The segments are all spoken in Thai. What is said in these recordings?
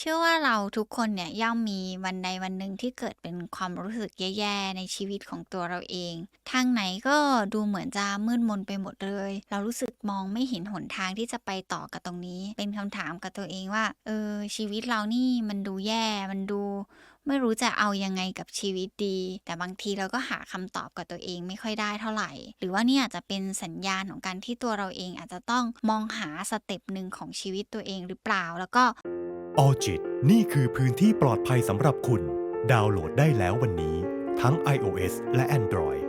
เชื่อว่าเราทุกคนเนี่ยย่อมมีวันใดวันหนึ่งที่เกิดเป็นความรู้สึกแย่ๆ ในชีวิตของตัวเราเอง ทางไหนก็ดูเหมือนจะมืดมนไปหมดเลย เรารู้สึกมองไม่เห็นหนทางที่จะไปต่อกับตรงนี้ เป็นคำถามกับตัวเองว่า เออชีวิตเรานี่มันดูแย่ มันดู ไม่รู้จะเอายังไงกับชีวิตดี แต่บางทีเราก็หาคำตอบกับตัวเองไม่ค่อยได้เท่าไหร่ หรือว่านี่อาจจะเป็นสัญญาณของการที่ตัวเราเองอาจจะต้องมองหาสเต็ปหนึ่งของชีวิตตัวเองหรือเปล่าแล้วก็ออจิตนี่คือพื้นที่ปลอดภัยสำหรับคุณ ดาวน์โหลดได้แล้ววันนี้ ทั้ง iOS และ Android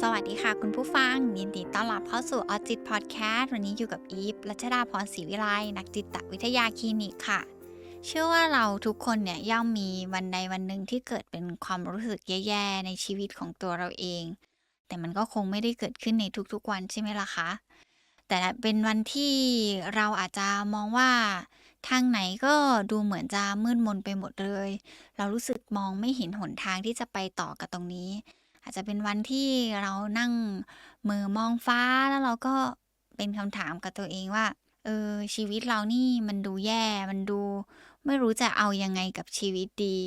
สวัสดีค่ะคุณผู้ฟัง ยินดีต้อนรับเข้าสู่ออจิตพอดแคสต์วันนี้อยู่กับอีฟรัชดาพรศรีวิไลนักจิตวิทยาคลินิกค่ะ เชื่อว่าเราทุกคนเนี่ยย่อมมีวันใดวันหนึ่งที่เกิดเป็นความรู้สึกแย่ๆในชีวิตของตัวเราเอง แต่มันก็คงไม่ได้เกิดขึ้นในทุกๆวันใช่ไหมล่ะคะ แต่เป็นวันที่เราอาจจะมองว่าทางไหนก็ดูเหมือนจะมืดมนไปหมดเลย เรารู้สึกมองไม่เห็นหนทางที่จะไปต่อกับตรงนี้ อาจจะเป็นวันที่เรานั่งมือมองฟ้าแล้วเราก็เป็นคำถามกับตัวเองว่าเออชีวิตเรานี่มันดูแย่ มันดู ไม่รู้จะเอายังไงกับชีวิตดี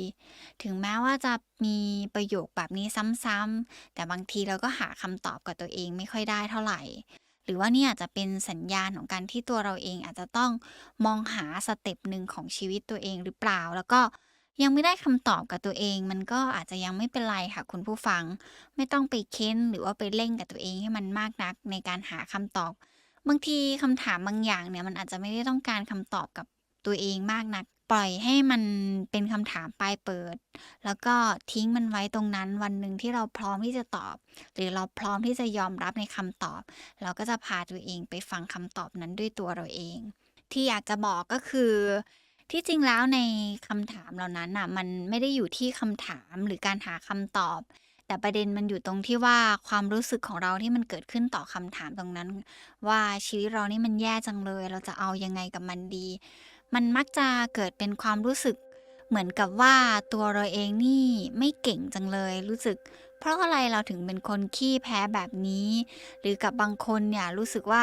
ถึงแม้ว่าจะมีประโยคแบบนี้ซ้ำๆแต่บางทีเราก็หาคำตอบกับตัวเองไม่ค่อยได้เท่าไหร่ หรือว่านี่อาจจะเป็นสัญญาณของการที่ตัวเราเองอาจจะต้องมองหาสเต็ปหนึ่งของชีวิตตัวเองหรือเปล่า แล้วก็ยังไม่ได้คำตอบกับตัวเอง มันก็อาจจะยังไม่เป็นไรค่ะคุณผู้ฟัง ไม่ต้องไปเค้นหรือว่าไปเร่งกับตัวเองให้มันมากนักในการหาคำตอบบางทีคำถามบางอย่างเนี่ยมันอาจจะไม่ได้ต้องการคำตอบกับตัวเองมากนัก ปล่อยให้มันเป็นคำถามปลายเปิด แล้วก็ทิ้งมันไว้ตรงนั้น วันหนึ่งที่เราพร้อมที่จะตอบ หรือเราพร้อมที่จะยอมรับในคำตอบ เราก็จะพาตัวเองไปฟังคำตอบนั้นด้วยตัวเราเอง ที่อยากจะบอกก็คือที่จริงแล้วในคำถามเหล่านั้นน่ะมันไม่ได้อยู่ที่คำถามหรือการหาคำตอบ แต่ประเด็นมันอยู่ตรงที่ว่าความรู้สึกของเราที่มันเกิดขึ้นต่อคำถามตรงนั้น ว่าชีวิตเรานี่มันแย่จังเลย เราจะเอายังไงกับมันดี มันมักจะเกิดเป็นความรู้สึก เหมือนกับว่าตัวเราเองนี่ไม่เก่งจังเลยรู้สึก เพราะอะไรเราถึงเป็นคนขี้แพ้แบบนี้ หรือกับบางคนเนี่ยรู้สึกว่า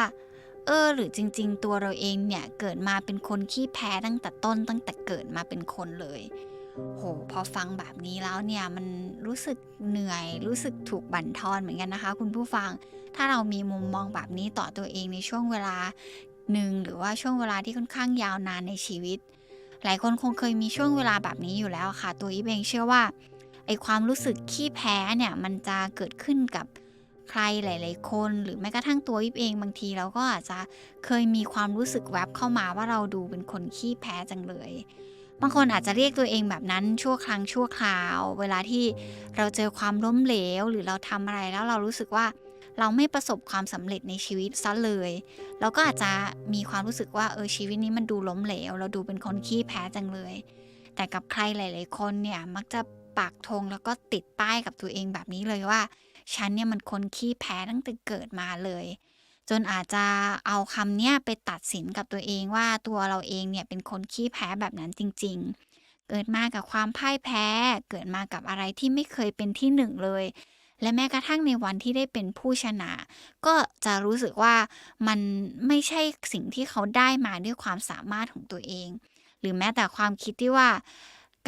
เออ หรือจริง ๆ ตัวเราเองเนี่ยเกิดมาเป็นคนขี้แพ้ตั้งแต่ต้น ตั้งแต่เกิดมาเป็นคนเลยโหพอฟังแบบนี้แล้วเนี่ยมันรู้สึกเหนื่อยรู้สึกถูกบั่นทอนเหมือนกันนะคะ คุณผู้ฟัง ถ้าเรามีมุมมองแบบนี้ต่อตัวเองในช่วงเวลา หนึ่งหรือว่าช่วงเวลาที่ค่อนข้างยาวนานในชีวิต หลายคนคงเคยมีช่วงเวลาแบบนี้อยู่แล้วค่ะ ตัวอีเองเชื่อว่าไอความรู้สึกขี้แพ้เนี่ยมันจะเกิดขึ้นกับใครหลาย ๆ คนหรือแม้กระทั่งตัวอีเองบางทีเราก็อาจจะเคยมีความรู้สึกแวบเข้ามาว่าเราดูเป็นคนขี้แพ้จังเลย บางคนอาจจะเรียกตัวเองแบบนั้นชั่วครั้งชั่วคราว เวลาที่เราเจอความล้มเหลว หรือเราทำอะไรแล้วเรารู้สึกว่า เราไม่ประสบความสำเร็จในชีวิตซะเลยเราก็อาจจะมีความรู้สึกว่าเออชีวิตนี้มันดูล้มเหลว เราดูเป็นคนขี้แพ้จังเลย แต่กับใครหลาย ๆ คนเนี่ยมักจะปักธงแล้วก็ติดป้ายกับตัวเองแบบนี้เลยว่าฉันเนี่ยมันคนขี้แพ้ตั้งแต่เกิดมาเลย จนอาจจะเอาคำเนี้ยไปตัดสินกับตัวเองว่าตัวเราเองเนี่ยเป็นคนขี้แพ้แบบนั้นจริง ๆ เกิดมากับความพ่ายแพ้ เกิดมากับอะไรที่ไม่เคยเป็นที่หนึ่งเลย และแม้กระทั่งในวันที่ได้เป็นผู้ชนะ ก็จะรู้สึกว่ามันไม่ใช่สิ่งที่เขาได้มาด้วยความสามารถของตัวเอง หรือแม้แต่ความคิดที่ว่า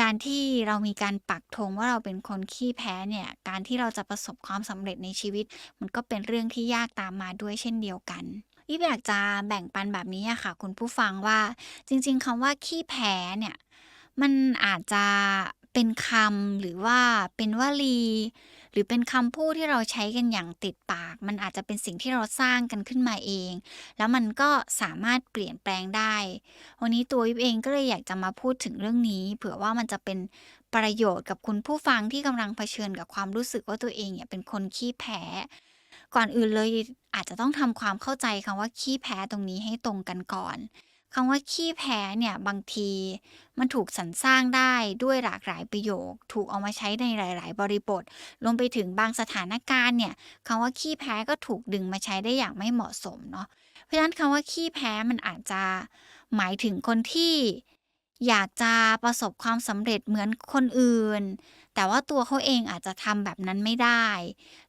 การที่เรามีการปักธงว่าเราเป็นคนขี้แพ้เนี่ย การที่เราจะประสบความสำเร็จในชีวิต มันก็เป็นเรื่องที่ยากตามมาด้วยเช่นเดียวกันอีฟอยากจะแบ่งปันแบบนี้ค่ะ คุณผู้ฟังว่าจริง ๆคำว่าขี้แพ้เนี่ย มันอาจจะเป็นคำหรือว่าเป็นวลี รือเป็นคำพูดที่เราใช้กันอย่างติดปาก มันอาจจะเป็นสิ่งที่เราสร้างกันขึ้นมาเอง แล้วมันก็สามารถเปลี่ยนแปลงได้ วันนี้ตัวยิบเองก็เลยอยากจะมาพูดถึงเรื่องนี้ เผื่อว่ามันจะเป็นประโยชน์กับคุณผู้ฟังที่กำลังเผชิญกับความรู้สึกว่าตัวเองเนี่ยเป็นคนขี้แพ้ก่อนอื่นเลยอาจจะต้องทำความเข้าใจคำว่าขี้แพ้ตรงนี้ให้ตรงกันก่อน คำว่าขี้แพ้เนี่ยบางทีมันถูกสรรสร้างได้ด้วยหลากหลายประโยค ถูกเอามาใช้ในหลาย ๆ บริบทรวมไปถึงบางสถานการณ์เนี่ยคำว่าขี้แพ้ก็ถูกดึงมาใช้ได้อย่างไม่เหมาะสมเนาะเพราะฉะนั้นคำว่าขี้แพ้มันอาจจะหมายถึงคนที่อยากจะประสบความสำเร็จเหมือนคนอื่น แต่ว่าตัวเขาเองอาจจะทำแบบนั้นไม่ได้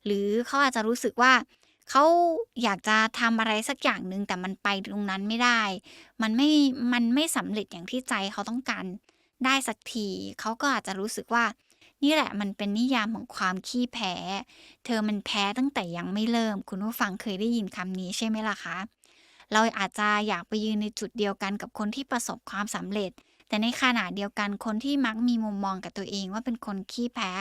หรือเขาอาจจะรู้สึกว่า เขาอยากจะทำอะไรสักอย่างหนึ่งแต่มันไปตรงนั้นไม่ได้ มันไม่ มันไม่สำเร็จอย่างที่ใจเขาต้องการได้สักทีเขาก็อาจจะรู้สึกว่า นี่แหละมันเป็นนิยามของความขี้แพ้ เธอมันแพ้ตั้งแต่ยังไม่เริ่ม คุณผู้ฟังเคยได้ยินคำนี้ใช่ไหมล่ะคะ เราอาจจะอยากไปยืนในจุดเดียวกันกับคนที่ประสบความสำเร็จ แต่ในขณะเดียวกันคนที่มักมีมุมมองกับตัวเองว่าเป็นคนขี้แพ้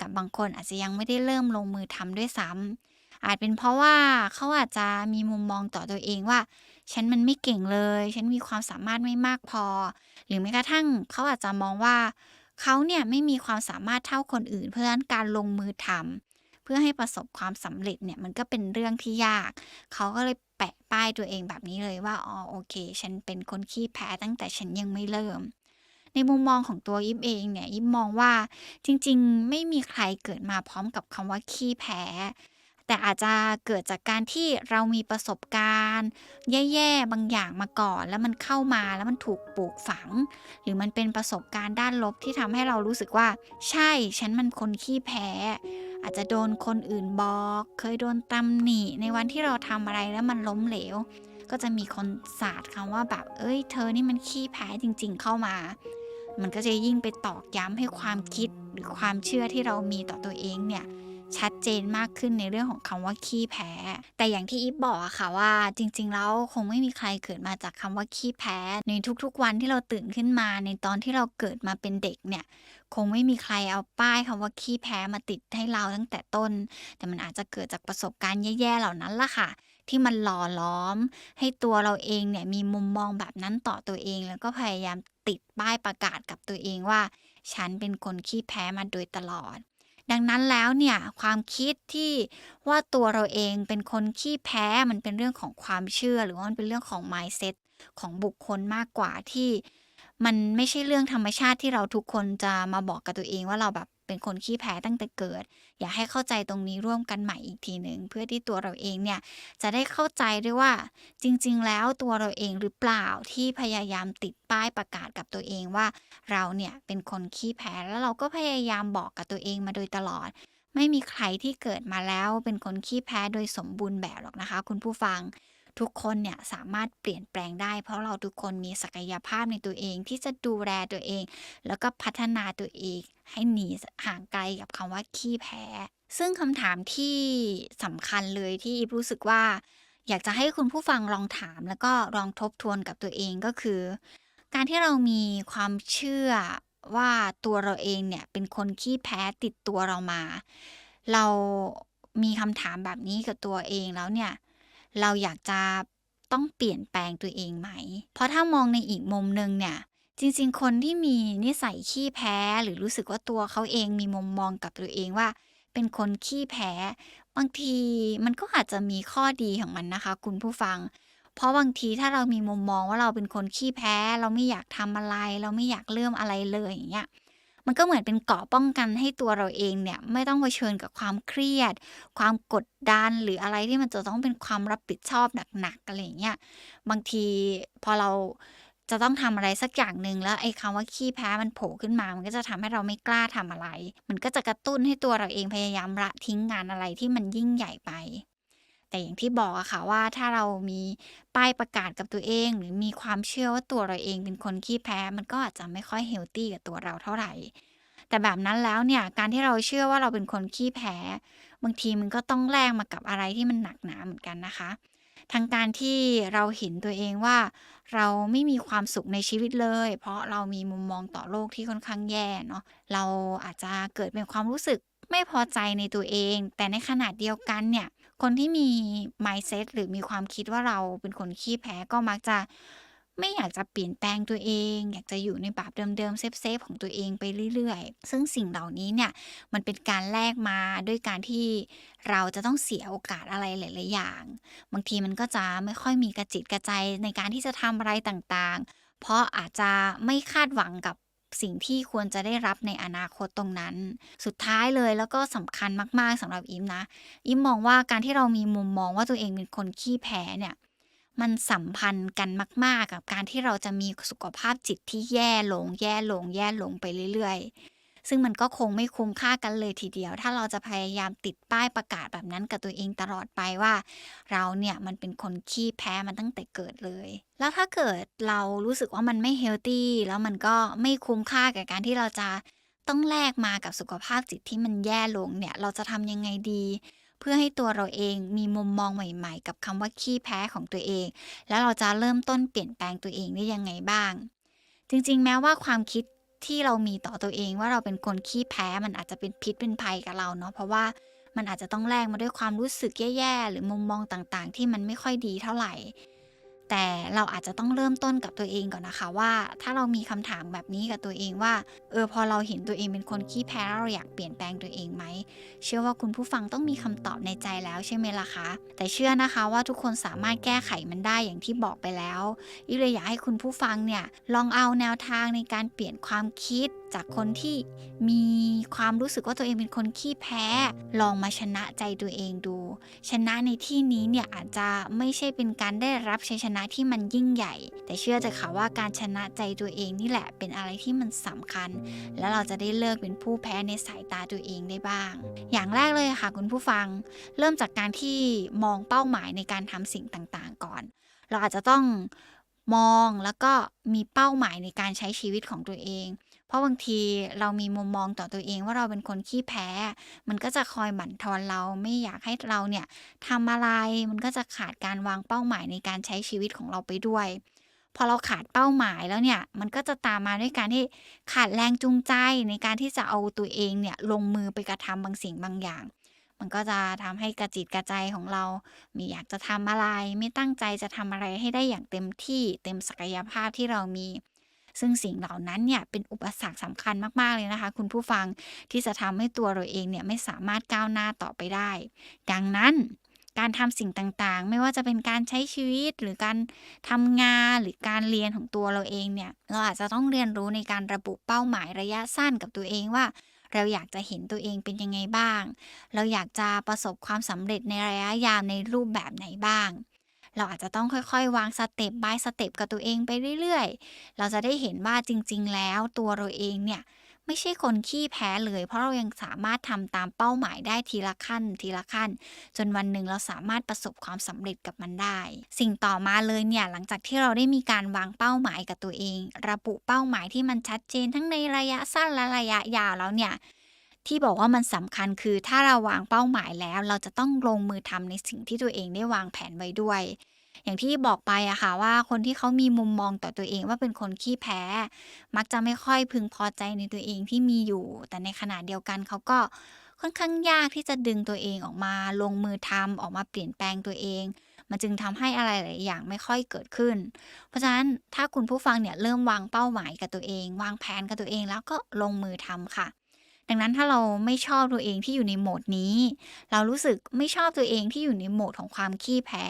กับบางคนอาจจะยังไม่ได้เริ่มลงมือทำด้วยซ้ำ อาจเป็นเพราะว่าเขาอาจจะมีมุมมองต่อตัวเองว่า ฉันมันไม่เก่งเลย ฉันมีความสามารถไม่มากพอ หรือแม้กระทั่งเขาอาจจะมองว่าเขาเนี่ยไม่มีความสามารถเท่าคนอื่น เพราะฉะนั้นการลงมือทำเพื่อให้ประสบความสำเร็จเนี่ยมันก็เป็นเรื่องที่ยาก เขาก็เลยแปะป้ายตัวเองแบบนี้เลยว่าอ๋อโอเค ฉันเป็นคนขี้แพ้ตั้งแต่ฉันยังไม่เริ่มในมุมมองของตัวยิบเองเนี่ยยิบมองว่าจริงๆ ไม่มีใครเกิดมาพร้อมกับคำว่าขี้แพ้ แต่อาจจะเกิดจากการที่เรามีประสบการณ์ แย่ๆบางอย่างมาก่อน แล้วมันเข้ามาแล้วมันถูกปลูกฝัง หรือมันเป็นประสบการณ์ด้านลบที่ทำให้เรารู้สึกว่า ใช่ฉันมันคนขี้แพ้ อาจจะโดนคนอื่นบอก เคยโดนตำหนิในวันที่เราทำอะไรแล้วมันล้มเหลว ก็จะมีคนสาดคำว่าแบบ เอ้ย เธอนี่มันขี้แพ้จริง ๆ เข้ามามันก็จะยิ่งไปตอกย้ำให้ความคิดหรือความเชื่อที่เรามีต่อตัวเองเนี่ย ชัดเจนมากขึ้นในเรื่องของคำว่าขี้แพ้ แต่อย่างที่อีฟบอกอะค่ะว่าจริงๆแล้วคงไม่มีใครเกิดมาจากคำว่าขี้แพ้ ในทุกๆวันที่เราตื่นขึ้นมา ในตอนที่เราเกิดมาเป็นเด็กเนี่ยคงไม่มีใครเอาป้ายคำว่าขี้แพ้มาติดให้เราตั้งแต่ต้น แต่มันอาจจะเกิดจากประสบการณ์แย่ๆเหล่านั้นล่ะค่ะที่มันหล่อล้อม ให้ตัวเราเองเนี่ยมีมุมมองแบบนั้นต่อตัวเอง แล้วก็พยายามติดป้ายประกาศกับตัวเองว่า ฉันเป็นคนขี้แพ้มาโดยตลอด ดังนั้นแล้วเนี่ยความคิดที่ว่าตัวเราเองเป็นคนขี้แพ้มันเป็นเรื่องของความเชื่อ หรือว่ามันเป็นเรื่องของ mindset ของบุคคลมากกว่าที่ มันไม่ใช่เรื่องธรรมชาติที่เราทุกคนจะมาบอกกับตัวเองว่าเราแบบเป็นคนขี้แพ้ตั้งแต่เกิด อยากให้เข้าใจตรงนี้ร่วมกันใหม่อีกทีหนึ่งเพื่อที่ตัวเราเองเนี่ยจะได้เข้าใจด้วยว่าจริง ๆ แล้วตัวเราเองหรือเปล่าที่พยายามติดป้ายประกาศกับตัวเองว่า เราเนี่ยเป็นคนขี้แพ้แล้วเราก็พยายามบอกกับตัวเองมาโดยตลอด ไม่มีใครที่เกิดมาแล้วเป็นคนขี้แพ้โดยสมบูรณ์แบบหรอกนะคะ คุณผู้ฟัง ทุกคนเนี่ยสามารถเปลี่ยนแปลงได้ เพราะเราทุกคนมีศักยภาพในตัวเองที่จะดูแลตัวเอง แล้วก็พัฒนาตัวเองให้หนีห่างไกลกับคำว่าขี้แพ้ ซึ่งคำถามที่สำคัญเลยที่อีฟรู้สึกว่า อยากจะให้คุณผู้ฟังลองถาม แล้วก็ลองทบทวนกับตัวเองก็คือ การที่เรามีความเชื่อว่าตัวเราเองเนี่ยเป็นคนขี้แพ้ติดตัวเรามา เรามีคำถามแบบนี้กับตัวเองแล้วเนี่ย เราอยากจะต้องเปลี่ยนแปลงตัวเองไหม เพราะถ้ามองในอีกมุมหนึ่งเนี่ย จริงๆ คนที่มีนิสัยขี้แพ้ หรือรู้สึกว่าตัวเขาเองมีมุมมองกับตัวเองว่า เป็นคนขี้แพ้ บางทีมันก็อาจจะมีข้อดีของมันนะคะ คุณผู้ฟัง เพราะบางทีถ้าเรามีมุมมองว่าเราเป็นคนขี้แพ้ เราไม่อยากทำอะไร เราไม่อยากเริ่มอะไรเลยอย่างเงี้ย มันก็เหมือนเป็นเกราะป้องกันให้ตัวเราเองเนี่ยไม่ต้องเผชิญกับความเครียด ความกดดันหรืออะไรที่มันจะต้องเป็นความรับผิดชอบหนักๆอะไรอย่างเงี้ยบางทีพอเราจะต้องทำอะไรสักอย่างหนึ่งแล้วไอ้คำว่าขี้แพ้มันโผล่ขึ้นมา มันก็จะทำให้เราไม่กล้าทำอะไร มันก็จะกระตุ้นให้ตัวเราเองพยายามละทิ้งงานอะไรที่มันยิ่งใหญ่ไป แต่อย่างที่บอกอะค่ะว่าถ้าเรามีป้ายประกาศกับตัวเอง หรือมีความเชื่อว่าตัวเราเองเป็นคนขี้แพ้ มันก็อาจจะไม่ค่อยเฮลตี้กับตัวเราเท่าไหร่ แต่แบบนั้นแล้วเนี่ยการที่เราเชื่อว่าเราเป็นคนขี้แพ้ บางทีมันก็ต้องแลกมากับอะไรที่มันหนักหนาเหมือนกันนะคะทั้งการที่เราเห็นตัวเองว่าเราไม่มีความสุขในชีวิตเลย เพราะเรามีมุมมองต่อโลกที่ค่อนข้างแย่เนาะเราอาจจะเกิดเป็นความรู้สึกไม่พอใจในตัวเอง แต่ในขณะเดียวกันเนี่ย คนที่มี mindset หรือมีความคิดว่าเราเป็นคนขี้แพ้ก็มักจะไม่อยากจะเปลี่ยนแปลงตัวเอง อยากจะอยู่ในแบบเดิมๆเซฟๆของตัวเองไปเรื่อยๆ ซึ่งสิ่งเหล่านี้เนี่ยมันเป็นการแลกมาด้วยการที่เราจะต้องเสียโอกาสอะไรหลายๆอย่าง บางทีมันก็จะไม่ค่อยมีกระจิตกระใจในการที่จะทำอะไรต่างๆ เพราะอาจจะไม่คาดหวังกับ สิ่งที่ควรจะได้รับในอนาคตตรงนั้น สุดท้ายเลยแล้วก็สำคัญมาก ๆสำหรับอิมนะ อิมมองว่าการที่เรามีมุมมองว่าตัวเองเป็นคนขี้แพ้เนี่ยมันสัมพันธ์กันมาก ๆ กับการที่เราจะมีสุขภาพจิตที่แย่ลง แย่ลง แย่ลงไปเรื่อย ซึ่งมันก็คงไม่คุ้มค่ากันเลยทีเดียว ถ้าเราจะพยายามติดป้ายประกาศแบบนั้นกับตัวเองตลอดไปว่า เราเนี่ยมันเป็นคนขี้แพ้มันตั้งแต่เกิดเลย แล้วถ้าเกิดเรารู้สึกว่ามันไม่เฮลตี้แล้วมันก็ไม่คุ้มค่ากับการที่เราจะต้องแลกมากับสุขภาพจิตที่มันแย่ลงเนี่ยเราจะทำยังไงดีเพื่อให้ตัวเราเองมีมุมมองใหม่ๆ กับคำว่าขี้แพ้ของตัวเอง แล้วเราจะเริ่มต้นเปลี่ยนแปลงตัวเองได้ยังไงบ้าง จริงๆ แม้ว่าความคิด ที่เรามีต่อตัวเองว่าเราเป็นคนขี้แพ้มันอาจจะเป็นพิษเป็นภัยกับเราเนาะเพราะว่ามันอาจจะต้องแลกมาด้วยความรู้สึกแย่ๆ หรือมุมมองต่างๆ ที่มันไม่ค่อยดีเท่าไหร่ แต่เราอาจจะต้องเริ่มต้นกับตัวเองก่อนนะคะว่า ถ้าเรามีคำถามแบบนี้กับตัวเองว่าเออพอเราเห็นตัวเองเป็นคนขี้แพ้เราอยากเปลี่ยนแปลงตัวเองไหมเชื่อว่าคุณผู้ฟังต้องมีคำตอบในใจแล้วใช่ไหมล่ะคะ แต่เชื่อนะคะว่าทุกคนสามารถแก้ไขมันได้อย่างที่บอกไปแล้วอีเลยอยากให้คุณผู้ฟังเนี่ยลองเอาแนวทางในการเปลี่ยนความคิด จากคนที่มีความรู้สึกว่าตัวเองเป็นคนขี้แพ้ ลองมาชนะใจตัวเองดู ชนะในที่นี้เนี่ยอาจจะไม่ใช่เป็นการได้รับชัยชนะที่มันยิ่งใหญ่ แต่เชื่อเถอะค่ะว่าการชนะใจตัวเองนี่แหละเป็นอะไรที่มันสำคัญ แล้วเราจะได้เลิกเป็นผู้แพ้ในสายตาตัวเองได้บ้าง อย่างแรกเลยค่ะคุณผู้ฟัง เริ่มจากการที่มองเป้าหมายในการทำสิ่งต่างๆ ก่อน เราอาจจะต้องมองแล้วก็มีเป้าหมายในการใช้ชีวิตของตัวเอง ราะบางทีเรามีมุมมองต่อตัวเองว่าเราเป็นคนขี้แพ้ มันก็จะคอยบั่นทอนเราไม่อยากให้เราเนี่ยทำอะไรมันก็จะขาดการวางเป้าหมายในการใช้ชีวิตของเราไปด้วย พอเราขาดเป้าหมายแล้วเนี่ย มันก็จะตามมาด้วยการที่ขาดแรงจูงใจในการที่จะเอาตัวเองเนี่ยลงมือไปกระทำบางสิ่งบางอย่าง มันก็จะทำให้กระจิตกระใจของเราไม่อยากจะทำอะไร ไม่ตั้งใจจะทำอะไรให้ได้อย่างเต็มที่เต็มศักยภาพที่เรามี ซึ่งสิ่งเหล่านั้นเนี่ยเป็นอุปสรรคสำคัญมากๆเลยนะคะ คุณผู้ฟังที่จะทำให้ตัวเราเองเนี่ยไม่สามารถก้าวหน้าต่อไปได้ ดังนั้นการทำสิ่งต่างๆ ไม่ว่าจะเป็นการใช้ชีวิตหรือการทำงานหรือการเรียนของตัวเราเองเนี่ย เราอาจจะต้องเรียนรู้ในการระบุเป้าหมายระยะสั้นกับตัวเองว่า เราอยากจะเห็นตัวเองเป็นยังไงบ้าง เราอยากจะประสบความสำเร็จในระยะยาวในรูปแบบไหนบ้าง เราอาจจะต้องค่อยๆ วางสเต็ปบายสเต็ปกับตัวเองไปเรื่อยๆ เราจะได้เห็นว่าจริง ๆ แล้วตัวเราเองเนี่ยไม่ใช่คนขี้แพ้เลย เพราะเรายังสามารถทำตามเป้าหมายได้ทีละขั้น ทีละขั้น จนวันหนึ่งเราสามารถประสบความสำเร็จกับมันได้ สิ่งต่อมาเลยเนี่ยหลังจากที่เราได้มีการวางเป้าหมายกับตัวเอง ระบุเป้าหมายที่มันชัดเจนทั้งในระยะสั้นและระยะยาวแล้วเนี่ย ที่บอกว่ามันสำคัญคือถ้าเราวางเป้าหมายแล้ว เราจะต้องลงมือทำในสิ่งที่ตัวเองได้วางแผนไว้ด้วย อย่างที่บอกไปอะค่ะว่าคนที่เขามีมุมมองต่อตัวเองว่าเป็นคนขี้แพ้ มักจะไม่ค่อยพึงพอใจในตัวเองที่มีอยู่ แต่ในขณะเดียวกันเขาก็ค่อนข้างยากที่จะดึงตัวเองออกมาลงมือทำออกมาเปลี่ยนแปลงตัวเองมันจึงทำให้อะไรหลายอย่างไม่ค่อยเกิดขึ้น เพราะฉะนั้นถ้าคุณผู้ฟังเนี่ยเริ่มวางเป้าหมายกับตัวเอง วางแผนกับตัวเองแล้วก็ลงมือทำค่ะ ดังนั้นถ้าเราไม่ชอบตัวเองที่อยู่ในโหมดนี้ เรารู้สึกไม่ชอบตัวเองที่อยู่ในโหมดของความขี้แพ้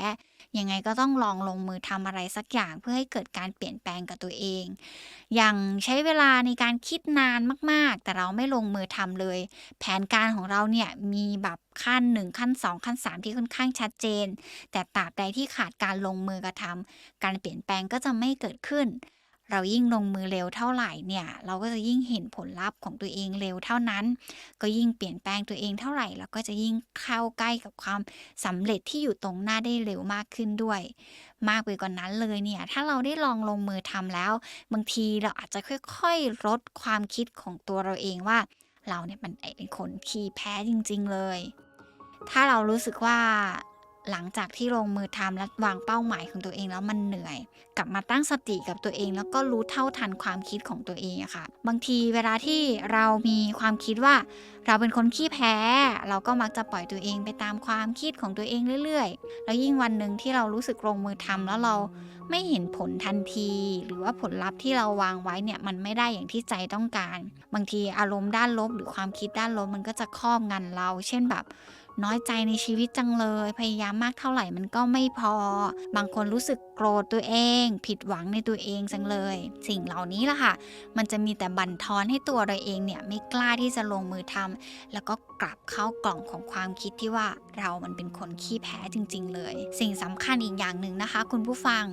ยังไงก็ต้องลองลงมือทำอะไรสักอย่างเพื่อให้เกิดการเปลี่ยนแปลงกับตัวเอง อย่างใช้เวลาในการคิดนานมาก ๆ แต่เราไม่ลงมือทำเลย แผนการของเราเนี่ยมีแบบขั้น 1 ขั้น 2 ขั้น 3 ที่ค่อนข้างชัดเจน แต่ตราบใดที่ขาดการลงมือกระทำการเปลี่ยนแปลงก็จะไม่เกิดขึ้น เรายิ่งลงมือเร็วเท่าไหร่เนี่ย เราก็จะยิ่งเห็นผลลัพธ์ของตัวเองเร็วเท่านั้น ก็ยิ่งเปลี่ยนแปลงตัวเองเท่าไหร่เราก็จะยิ่งเข้าใกล้กับความสำเร็จที่อยู่ตรงหน้าได้เร็วมากขึ้นด้วย มากไปกว่านนั้นเลยเนี่ย ถ้าเราได้ลองลงมือทำแล้ว บางทีเราอาจจะค่อยๆลดความคิดของตัวเราเองว่า เราเนี่ยมันเป็นคนขี้แพ้จริง ๆ เลย ถ้าเรารู้สึกว่า หลังจากที่ลงมือทำและวางเป้าหมายของตัวเองแล้วมันเหนื่อย กลับมาตั้งสติกับตัวเอง แล้วก็รู้เท่าทันความคิดของตัวเองอะค่ะ บางทีเวลาที่เรามีความคิดว่า เราเป็นคนขี้แพ้ เราก็มักจะปล่อยตัวเองไปตามความคิดของตัวเองเรื่อยๆ แล้วยิ่งวันหนึ่งที่เรารู้สึกลงมือทำแล้วเราไม่เห็นผลทันที หรือว่าผลลัพธ์ที่เราวางไว้เนี่ยมันไม่ได้อย่างที่ใจต้องการ บางทีอารมณ์ด้านลบหรือความคิดด้านลบมันก็จะครอบงำเรา เช่นแบบ น้อยใจในชีวิตจังเลย พยายามมากเท่าไหร่มันก็ไม่พอ บางคนรู้สึกโกรธตัวเอง ผิดหวังในตัวเองจังเลย สิ่งเหล่านี้ล่ะค่ะ มันจะมีแต่บั่นทอนให้ตัวเราเองเนี่ยไม่กล้าที่จะลงมือทำแล้วก็กลับเข้ากล่องของความคิดที่ว่าเรามันเป็นคนขี้แพ้จริง ๆ เลย สิ่งสำคัญอีกอย่างหนึ่งนะคะ คุณผู้ฟัง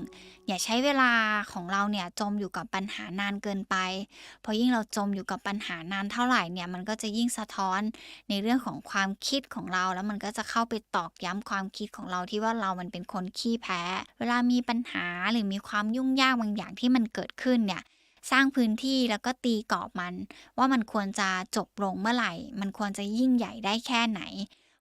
อย่าใช้เวลาของเราเนี่ยจมอยู่กับปัญหานานเกินไป เพราะยิ่งเราจมอยู่กับปัญหานานเท่าไหร่เนี่ยมันก็จะยิ่งสะท้อนในเรื่องของความคิดของเรา แล้วมันก็จะเข้าไปตอกย้ำความคิดของเราที่ว่าเรามันเป็นคนขี้แพ้ เวลามีปัญหาหรือมีความยุ่งยากบางอย่างที่มันเกิดขึ้นเนี่ยสร้างพื้นที่แล้วก็ตีกรอบมัน ว่ามันควรจะจบลงเมื่อไหร่ มันควรจะยิ่งใหญ่ได้แค่ไหน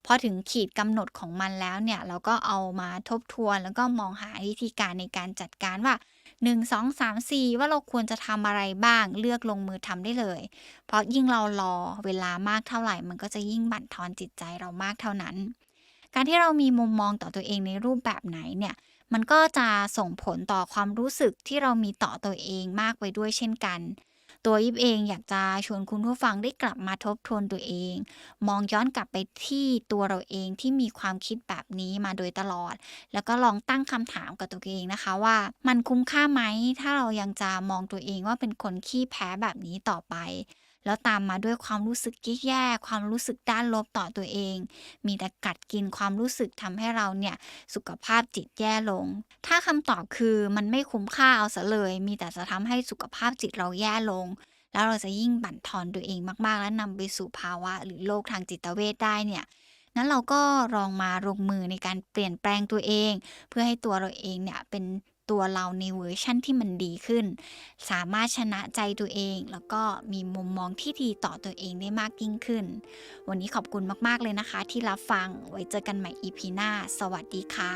พอถึงขีดกำหนดของมันแล้วเนี่ย เราก็เอามาทบทวนแล้วก็มองหาวิธีการในการจัดการว่า 1 2 3 4 ว่าเราควรจะทำอะไรบ้างเลือกลงมือทำได้เลย เพราะยิ่งเรารอเวลามากเท่าไหร่ มันก็จะยิ่งบั่นทอนจิตใจเรามากเท่านั้น การที่เรามีมุมมองต่อตัวเองในรูปแบบไหนเนี่ย มันก็จะส่งผลต่อความรู้สึกที่เรามีต่อตัวเองมากไปด้วยเช่นกัน ตัวยิบเองอยากจะชวนคุณผู้ฟังได้กลับมาทบทวนตัวเอง มองย้อนกลับไปที่ตัวเราเองที่มีความคิดแบบนี้มาโดยตลอด แล้วก็ลองตั้งคำถามกับตัวเองนะคะว่า มันคุ้มค่าไหมถ้าเรายังจะมองตัวเองว่าเป็นคนขี้แพ้แบบนี้ต่อไป แล้วตามมาด้วยความรู้สึกแย่ๆความรู้สึกด้านลบต่อตัวเอง มีแต่กัดกินความรู้สึกทำให้เราเนี่ยสุขภาพจิตแย่ลง ถ้าคำตอบคือมันไม่คุ้มค่าเอาซะเลย มีแต่จะทำให้สุขภาพจิตเราแย่ลง แล้วเราจะยิ่งบั่นทอนตัวเองมากๆ และนำไปสู่ภาวะ หรือโรคทางจิตเวชได้เนี่ยนั้นเราก็ลองมาลงมือในการเปลี่ยนแปลงตัวเอง เพื่อให้ตัวเราเองเนี่ยเป็น ตัวเราในเวอร์ชั่นที่มันดีขึ้น สามารถชนะใจตัวเอง แล้วก็มีมุมมองที่ดีต่อตัวเองได้มากยิ่งขึ้น วันนี้ขอบคุณมากๆเลยนะคะ ที่รับฟังไว้เจอกันใหม่ EP หน้า สวัสดีค่ะ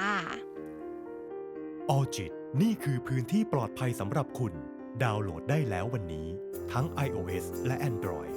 ออจิตนี่คือพื้นที่ปลอดภัยสำหรับคุณ ดาวน์โหลดได้แล้ววันนี้ ทั้ง iOS และ Android